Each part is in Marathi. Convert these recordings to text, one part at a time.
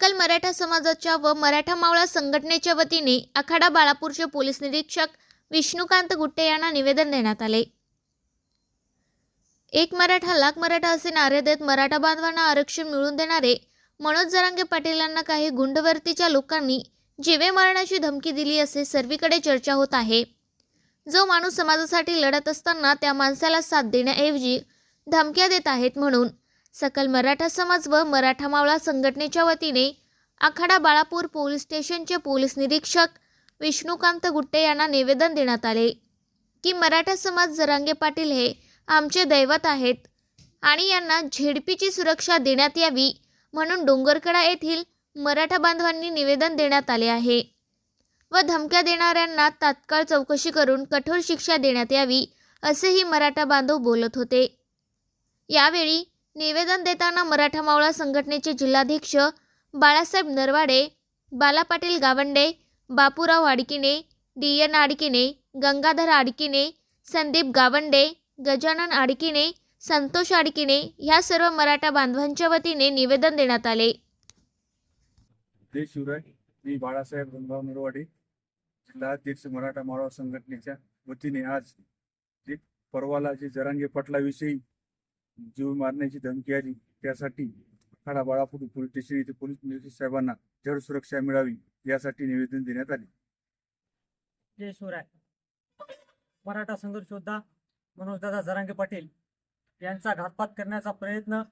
सकल मराठा समाजाच्या व मराठा मावळा संघटनेच्या वतीने आखाडा बाळापूरचे पोलीस निरीक्षक विष्णुकांत गुट्टे यांना निवेदन देण्यात आले. एक मराठा लाख मराठा असे नारे देत मराठा बांधवांना आरक्षण मिळवून देणारे मनोज जरांगे पाटील यांना काही गुंडवर्तीच्या लोकांनी जीवे मारण्याची धमकी दिली असे सर्वीकडे चर्चा होत आहे. जो माणूस समाजासाठी लढत असताना त्या माणसाला साथ देण्याऐवजी धमक्या देत आहेत म्हणून सकल मराठा समाज व मराठा मावळा संघटनेच्या वतीने आखाडा बाळापूर पोलीस स्टेशनचे पोलीस निरीक्षक विष्णुकांत गुट्टे यांना निवेदन देण्यात आले की मराठा समाज जरांगे पाटील हे आमचे दैवत आहेत आणि यांना झेडपीची सुरक्षा देण्यात यावी म्हणून डोंगरकडा येथील मराठा बांधवांनी निवेदन देण्यात आले आहे व धमक्या देणाऱ्यांना तात्काळ चौकशी करून कठोर शिक्षा देण्यात यावी असेही मराठा बांधव बोलत होते. यावेळी निवेदन देताना मराठा मावळा संघटनेचे जिल्हाध्यक्ष बाळासाहेब नरवाडे बाला पाटील गावंडे बापूराव आडकिने डी एन आडकिने गंगाधर आडकिने संदीप गावंडे गजानन आडकिने संतोष आडकिने ह्या सर्व मराठा बांधवांच्या वतीने निवेदन देण्यात आले. जय शिवराय. मी बाळासाहेब गंगाव नरवाडे जिल्हाध्यक्ष मराठा माळवा संघटनेच्या वतीने आज जे परवाला जे जरांगे पाटलाविषयी जीव मारण्याची धमकी आली. त्यासाठी खाडा बाळापूर पोलीस स्टेशन येथे पोलीस निरीक्षक साहेबांना जड सुरक्षा मिळावी यासाठी निवेदन देण्यात आले. जय शिवराय. मराठा संघर्ष योद्धा मनोजदादा जरांगे पाटील यांचा घातपात करण्याचा प्रयत्न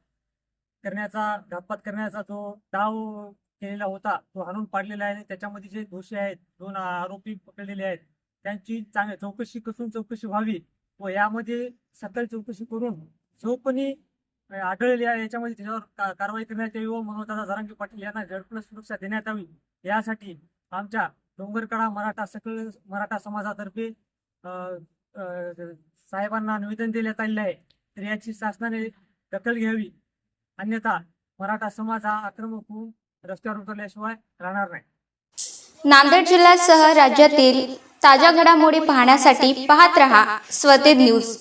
करण्याचा घातपात करण्याचा जो डाव केलेला होता तो हाणून पाडलेला आहे. त्याच्यामध्ये जे दोषी आहेत दोन आरोपी पकडलेले आहेत त्यांची चांगली चौकशी कसून चौकशी व्हावी व यामध्ये सकल चौकशी करून जो कोणी आढळले याच्यामध्ये त्याच्यावर कारवाई करण्यात यावी व मनोजदादा जरांगी पाटील यांना जडपण सुरक्षा देण्यात यावी. यासाठी आमच्या डोंगरकडा मराठा सकल मराठा समाजातर्फे साहेबांना निवेदन देण्यात आलेले आहे. तर याची शासनाने दखल घ्यावी. अन्यथा मराठा समाज हा आक्रमक होऊन रस्त्यावर उतरल्याशिवाय राहणार नाही. नांदेड जिल्ह्यासह राज्यातील ताज्या घडामोडी पाहण्यासाठी पाहत रहा स्वते न्यूज.